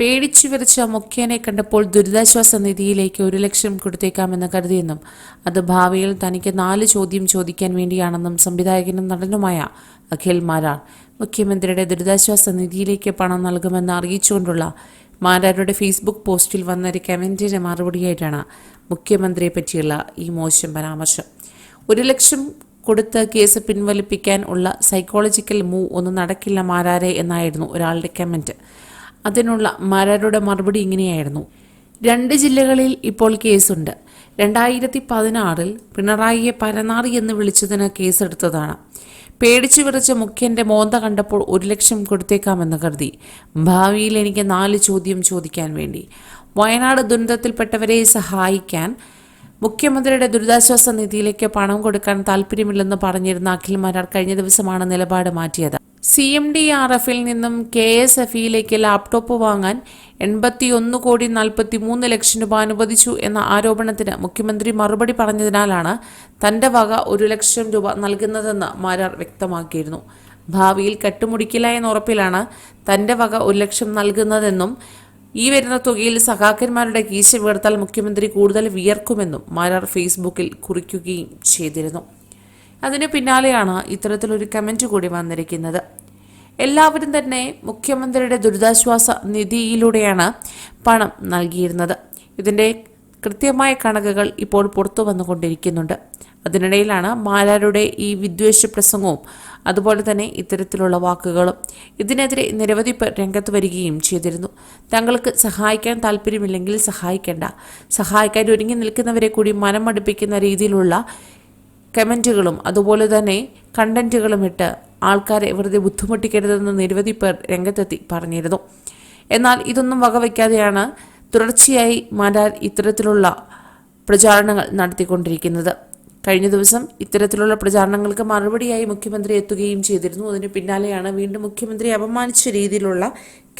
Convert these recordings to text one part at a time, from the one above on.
പേടിച്ചു വിറച്ച മുഖ്യനെ കണ്ടപ്പോൾ ദുരിതാശ്വാസ നിധിയിലേക്ക് ഒരു ലക്ഷം കൊടുത്തേക്കാമെന്ന് കരുതിയെന്നും അത് ഭാവിയിൽ തനിക്ക് നാല് ചോദ്യം ചോദിക്കാൻ വേണ്ടിയാണെന്നും സംവിധായകനും നടനുമായ അഖിൽ മാരാർ മുഖ്യമന്ത്രിയുടെ ദുരിതാശ്വാസ നിധിയിലേക്ക് പണം നൽകുമെന്ന് അറിയിച്ചുകൊണ്ടുള്ള മാരാരുടെ ഫേസ്ബുക്ക് പോസ്റ്റിൽ വന്നൊരു കമന്റിന്റെ മറുപടിയായിട്ടാണ് മുഖ്യമന്ത്രിയെ പറ്റിയുള്ള ഈ മോശം പരാമർശം. ഒരു ലക്ഷം കൊടുത്ത് കേസ് പിൻവലിപ്പിക്കാൻ ഉള്ള സൈക്കോളജിക്കൽ മൂവ് ഒന്നും നടക്കില്ല മാരാരെ എന്നായിരുന്നു ഒരാളുടെ കമന്റ്. അതിനുള്ള മരരുടെ മറുപടി ഇങ്ങനെയായിരുന്നു. രണ്ട് ജില്ലകളിൽ ഇപ്പോൾ കേസുണ്ട്. രണ്ടായിരത്തി പതിനാറിൽ പിണറായിയെ പരനാറി എന്ന് വിളിച്ചതിന് കേസെടുത്തതാണ്. പേടിച്ചു വിറച്ച മുഖ്യന്റെ മോന്ത കണ്ടപ്പോൾ ഒരു ലക്ഷം കൊടുത്തേക്കാമെന്ന് കരുതി. ഭാവിയിൽ എനിക്ക് നാല് ചോദ്യം ചോദിക്കാൻ വേണ്ടി. വയനാട് ദുരന്തത്തിൽപ്പെട്ടവരെ സഹായിക്കാൻ മുഖ്യമന്ത്രിയുടെ ദുരിതാശ്വാസ നിധിയിലേക്ക് പണം കൊടുക്കാൻ താല്പര്യമില്ലെന്ന് പറഞ്ഞിരുന്ന അഖിൽ മരാർ കഴിഞ്ഞ ദിവസമാണ് നിലപാട് മാറ്റിയത്. സി എം ഡി ആർ എഫിൽ നിന്നും കെ എസ് എഫ് ഇയിലേക്ക് ലാപ്ടോപ്പ് വാങ്ങാൻ എൺപത്തിയൊന്ന് കോടി നാൽപ്പത്തി മൂന്ന് ലക്ഷം രൂപ അനുവദിച്ചു എന്ന ആരോപണത്തിന് മുഖ്യമന്ത്രി മറുപടി പറഞ്ഞതിനാലാണ് തന്റെ വക ഒരു ലക്ഷം രൂപ നൽകുന്നതെന്ന് മാരാർ വ്യക്തമാക്കിയിരുന്നു. ഭാവിയിൽ കെട്ടുമുടിക്കില്ല എന്ന ഉറപ്പിലാണ് തന്റെ വക ഒരു ലക്ഷം നൽകുന്നതെന്നും ഈ വരുന്ന തുകയിൽ സഖാക്കന്മാരുടെ കീശ വീർത്താൽ മുഖ്യമന്ത്രി കൂടുതൽ വിയർക്കുമെന്നും മാരാർ ഫേസ്ബുക്കിൽ കുറിക്കുകയും ചെയ്തിരുന്നു. അതിന് പിന്നാലെയാണ് ഇത്തരത്തിലൊരു കമന്റ് കൂടി വന്നിരിക്കുന്നത്. എല്ലാവരും തന്നെ മുഖ്യമന്ത്രിയുടെ ദുരിതാശ്വാസ നിധിയിലൂടെയാണ് പണം നൽകിയിരുന്നത്. ഇതിന്റെ കൃത്യമായ കണക്കുകൾ ഇപ്പോൾ പുറത്തു വന്നുകൊണ്ടിരിക്കുന്നുണ്ട്. അതിനിടയിലാണ് മാലാരുടെ ഈ വിദ്വേഷ പ്രസംഗവും അതുപോലെ തന്നെ ഇത്തരത്തിലുള്ള വാക്കുകളും ഇതിനെതിരെ നിരവധി രംഗത്ത് വരികയും ചെയ്തിരുന്നു. തങ്ങൾക്ക് സഹായിക്കാൻ താല്പര്യമില്ലെങ്കിൽ സഹായിക്കേണ്ട. സഹായിക്കാൻ ഒരുങ്ങി നിൽക്കുന്നവരെ കൂടി മനം മടുപ്പിക്കുന്ന രീതിയിലുള്ള കമന്റുകളും അതുപോലെ തന്നെ കണ്ടന്റുകളും ഇട്ട് ആൾക്കാരെ വെറുതെ ബുദ്ധിമുട്ടിക്കരുതെന്ന് നിരവധി പേർ രംഗത്തെത്തി പറഞ്ഞിരുന്നു. എന്നാൽ ഇതൊന്നും വകവയ്ക്കാതെയാണ് തുടർച്ചയായി മാരാർ ഇത്തരത്തിലുള്ള പ്രചാരണങ്ങൾ നടത്തിക്കൊണ്ടിരിക്കുന്നത്. കഴിഞ്ഞ ദിവസം ഇത്തരത്തിലുള്ള പ്രചാരണങ്ങൾക്ക് മറുപടിയായി മുഖ്യമന്ത്രി എത്തുകയും ചെയ്തിരുന്നു. അതിന് പിന്നാലെയാണ് വീണ്ടും മുഖ്യമന്ത്രി അപമാനിച്ച രീതിയിലുള്ള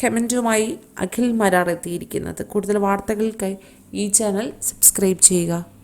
കമന്റുമായി അഖിൽ മരാർ എത്തിയിരിക്കുന്നത്. കൂടുതൽ വാർത്തകൾക്കായി ഈ ചാനൽ സബ്സ്ക്രൈബ് ചെയ്യുക.